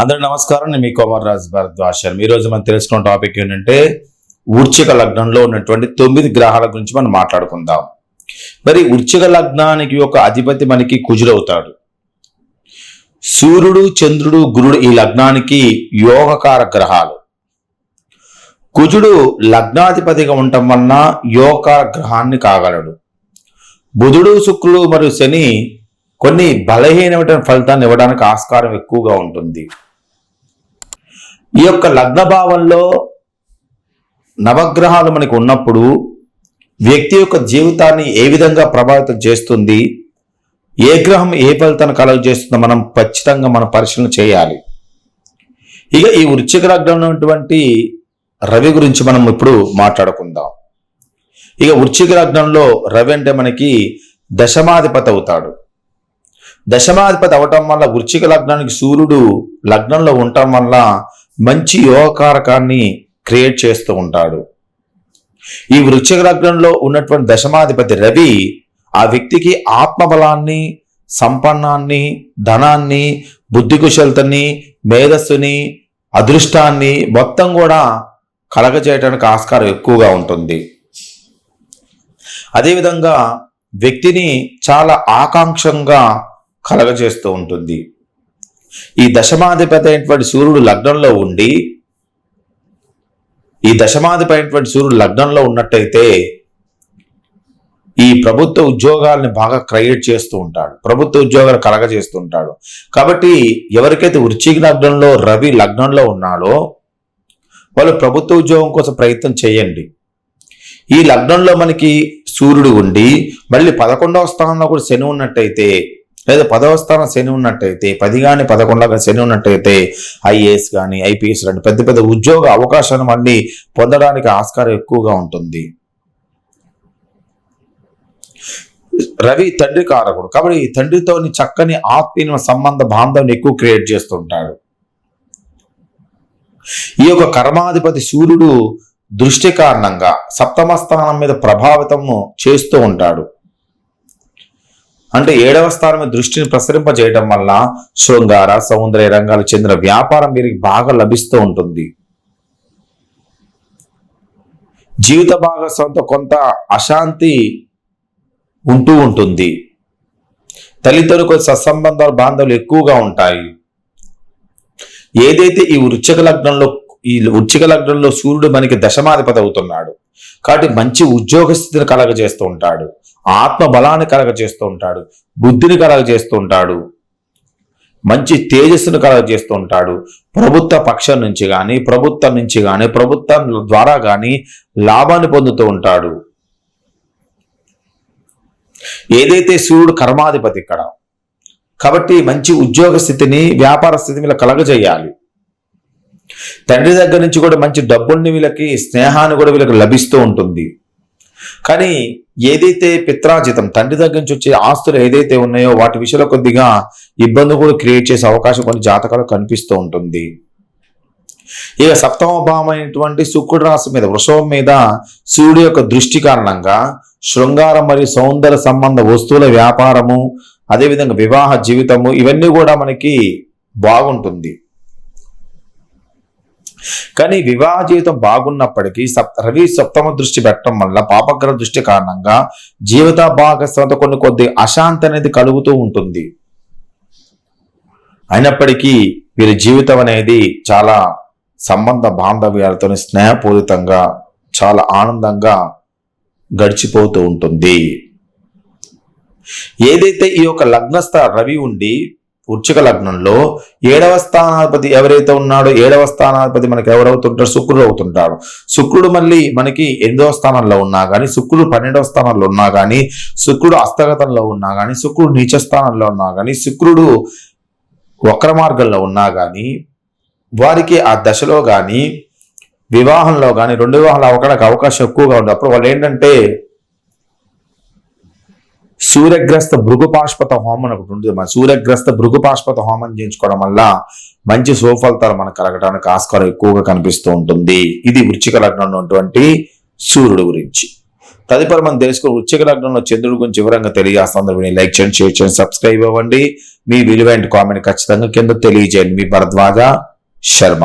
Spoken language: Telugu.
అందరూ నమస్కారం. నేను మీ కోమర్ రాజ్ భరద్వాజర్. ఈ రోజు మనం తెలుసుకున్న టాపిక్ ఏంటంటే వృచ్చిక లగ్నంలో ఉన్నటువంటి తొమ్మిది గ్రహాల గురించి మనం మాట్లాడుకుందాం. మరి వృచ్చిక లగ్నానికి ఒక అధిపతి మనకి కుజుడవుతాడు. సూర్యుడు చంద్రుడు గురుడు ఈ లగ్నానికి యోగకార గ్రహాలు. కుజుడు లగ్నాధిపతిగా ఉండటం వలన యోగకార గ్రహాన్ని కాగలడు. బుధుడు శుక్రుడు మరియు శని కొన్ని బలహీనమైన ఫలితాన్ని ఇవ్వడానికి ఆస్కారం ఎక్కువగా ఉంటుంది. ఈ యొక్క లగ్న భావంలో నవగ్రహాలు మనకు ఉన్నప్పుడు వ్యక్తి యొక్క జీవితాన్ని ఏ విధంగా ప్రభావితం చేస్తుంది ఏ గ్రహం ఏ ఫలితాన్ని కలుగజేస్తుందో మనం ఖచ్చితంగా మనం పరిశీలన చేయాలి. ఇక ఈ వృశ్చిక లగ్నంలో ఉన్నటువంటి రవి గురించి మనం ఇప్పుడు మాట్లాడుకుందాం. ఇక వృశ్చిక లగ్నంలో రవి అంటే మనకి దశమాధిపతి అవుతాడు. దశమాధిపతి అవటం వల్ల వృశ్చిక లగ్నానికి సూర్యుడు లగ్నంలో ఉండటం వల్ల మంచి యోగకారకాన్ని క్రియేట్ చేస్తూ ఉంటాడు. ఈ వృశ్చిక లగ్నంలో ఉన్నటువంటి దశమాధిపతి రవి ఆ వ్యక్తికి ఆత్మబలాన్ని సంపన్నాన్ని ధనాన్ని బుద్ధి కుశలతని మేధస్సుని అదృష్టాన్ని మొత్తం కూడా కలగజేయడానికి ఆస్కారం ఎక్కువగా ఉంటుంది. అదేవిధంగా వ్యక్తిని చాలా ఆకాంక్షంగా కలగజేస్తూ ఉంటుంది. ఈ దశమాధిపతి అయినటువంటి సూర్యుడు లగ్నంలో ఉండి ఈ దశమాధిపతి అయినటువంటి సూర్యుడు లగ్నంలో ఉన్నట్టయితే ఈ ప్రభుత్వ ఉద్యోగాల్ని బాగా క్రియేట్ చేస్తూ ఉంటాడు. ప్రభుత్వ ఉద్యోగాలు కలగజేస్తూ ఉంటాడు. కాబట్టి ఎవరికైతే వృశ్చిక లగ్నంలో రవి లగ్నంలో ఉన్నాడో వాళ్ళు ప్రభుత్వ ఉద్యోగం కోసం ప్రయత్నం చేయండి. ఈ లగ్నంలో మనకి సూర్యుడు ఉండి మళ్ళీ పదకొండవ స్థానంలో కూడా శని ఉన్నట్టయితే లేదా పదవ స్థానం శని ఉన్నట్టయితే పది కానీ పదకొండవ శని ఉన్నట్టయితే ఐఏఎస్ కానీ ఐపీఎస్ లాంటి పెద్ద పెద్ద ఉద్యోగ అవకాశాలను మళ్ళీ పొందడానికి ఆస్కారం ఎక్కువగా ఉంటుంది. రవి తండ్రి కారకుడు. కాబట్టి ఈ తండ్రితోని చక్కని ఆత్మీయ సంబంధ బాంధవం ఎక్కువ క్రియేట్ చేస్తుంటాడు. ఈ యొక్క కర్మాధిపతి సూర్యుడు దృష్టి కారణంగా సప్తమ స్థానం మీద ప్రభావితము చేస్తూ ఉంటాడు. అంటే ఏడవ స్థానం దృష్టిని ప్రసరింపజేయడం వల్ల శృంగార సౌందర్య రంగాలకు చెందిన వ్యాపారం వీరికి బాగా లభిస్తూ ఉంటుంది. జీవిత భాగస్వామితో కొంత అశాంతి ఉంటూ ఉంటుంది. తల్లిదండ్రులకు సత్సంబంధాలు బాంధవులు ఎక్కువగా ఉంటాయి. ఏదైతే ఈ వృచ్చిక లగ్నంలో ఈ వృచ్చిక లగ్నంలో సూర్యుడు మనకి దశమాధిపతి అవుతున్నాడు. కాబట్టి మంచి ఉద్యోగ స్థితిని కలగజేస్తూ ఉంటాడు. ఆత్మ బలాన్ని కలగజేస్తూ ఉంటాడు బుద్ధిని కలగ చేస్తూ ఉంటాడు మంచి తేజస్సును కలగజేస్తూ ఉంటాడు ప్రభుత్వ పక్షం నుంచి కానీ ప్రభుత్వం నుంచి కానీ ప్రభుత్వం ద్వారా కానీ లాభాన్ని పొందుతూ ఉంటాడు. ఏదైతే సూర్యుడు కర్మాధిపతి ఇక్కడ కాబట్టి మంచి ఉద్యోగ స్థితిని వ్యాపార స్థితిని మీద కలగజేయాలి. తండ్రి దగ్గర నుంచి కూడా మంచి డబ్బుల్ని వీళ్ళకి స్నేహాన్ని కూడా వీళ్ళకి లభిస్తూ ఉంటుంది. కానీ ఏదైతే పిత్రాజితం తండ్రి దగ్గర నుంచి వచ్చే ఆస్తులు ఏదైతే ఉన్నాయో వాటి విషయంలో కొద్దిగా ఇబ్బంది కూడా క్రియేట్ చేసే అవకాశం కొన్ని జాతకాలు కనిపిస్తూ ఉంటుంది. ఇక సప్తమ భావమైనటువంటి శుక్రుడు రాశి మీద వృషభం మీద సూర్యుడు యొక్క దృష్టి కారణంగా శృంగారం మరియు సౌందర్య సంబంధ వస్తువుల వ్యాపారము అదేవిధంగా వివాహ జీవితము ఇవన్నీ కూడా మనకి బాగుంటుంది. కానీ వివాహ జీవితం బాగున్నప్పటికీ సప్ రవి సప్తమ దృష్టి పెట్టడం వల్ల పాపగ్రహ దృష్టి కారణంగా జీవిత భాగస్వామితో కొన్ని కొద్ది అశాంతి అనేది కలుగుతూ ఉంటుంది. అయినప్పటికీ వీరి జీవితం అనేది చాలా సంబంధ బాంధవ్యాలతో స్నేహపూరితంగా చాలా ఆనందంగా గడిచిపోతూ ఉంటుంది. ఏదైతే ఈ యొక్క లగ్నస్థ రవి ఉండి వృచ్చిక లగ్నంలో ఏడవ స్థానాధిపతి ఎవరైతే ఉన్నాడో ఏడవ స్థానాధిపతి మనకి ఎవరవుతుంటాడు? శుక్రుడు అవుతుంటాడు. శుక్రుడు మళ్ళీ మనకి ఎనిమిదవ స్థానంలో ఉన్నా కానీ శుక్రుడు పన్నెండవ స్థానంలో ఉన్నా కానీ శుక్రుడు హస్తగతంలో ఉన్నా కానీ శుక్రుడు నీచ స్థానంలో ఉన్నా కానీ శుక్రుడు వక్ర మార్గంలో ఉన్నా కానీ వారికి ఆ దశలో కానీ వివాహంలో కానీ రెండు వివాహాలు అవ్వడానికి అవకాశం ఎక్కువగా ఉంది అప్పుడు వాళ్ళు ఏంటంటే సూర్యగ్రస్త భృగుపాష్పత హోమం అని ఒకటి ఉంటుంది. మన సూర్యగ్రస్త భృగుపాష్పత హోమం చేయించుకోవడం వల్ల మంచి సుఫలితాలు మనకు కలగడానికి ఆస్కారం ఎక్కువగా కనిపిస్తూ ఉంటుంది. ఇది వృచ్చిక లగ్నంలో ఉన్నటువంటి సూర్యుడు గురించి. తదుపరి మనం తెలుసుకుని వృచ్చిక లగ్నంలో చంద్రుడి గురించి వివరంగా తెలియజేస్తుంది లైక్ చేయండి షేర్ చేయండి సబ్స్క్రైబ్ అవ్వండి. మీ విలువైన కామెంట్ ఖచ్చితంగా కింద తెలియజేయండి. మీ భరద్వాజ శర్మ.